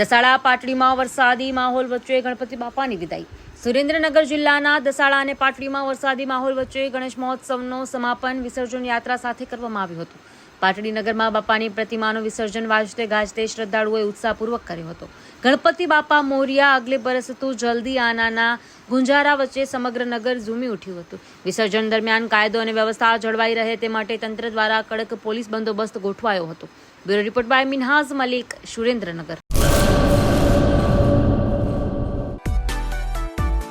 દસાડા પાટડીમાં વરસાદી માહોલ વચ્ચે ગણપતિ બાપાની વિદાય. સુરેન્દ્રનગર જિલ્લાના દસાડા અને પાટડીમાં વરસાદી માહોલ વચ્ચે ગણેશ મહોત્સવનો સમાપન વિસર્જન યાત્રા સાથે કરવામાં આવ્યું હતું. પાટડી નગરમાં બાપાની પ્રતિમાનું વિસર્જન વાજતે ગાજતે શ્રદ્ધાળુઓએ ઉત્સાહપૂર્વક કર્યો હતો. ગણપતિ બાપા મોરિયા આગલે બરસતું જલ્દી આનાના ગુંજારા વચ્ચે સમગ્ર નગર ઝૂમી ઉઠ્યું હતું. વિસર્જન દરમિયાન કાયદો અને વ્યવસ્થા જળવાઈ રહે તે માટે તંત્ર દ્વારા કડક પોલીસ બંદોબસ્ત ગોઠવાયો હતો. Bureau report by Minhaz Malik, Surendranagar.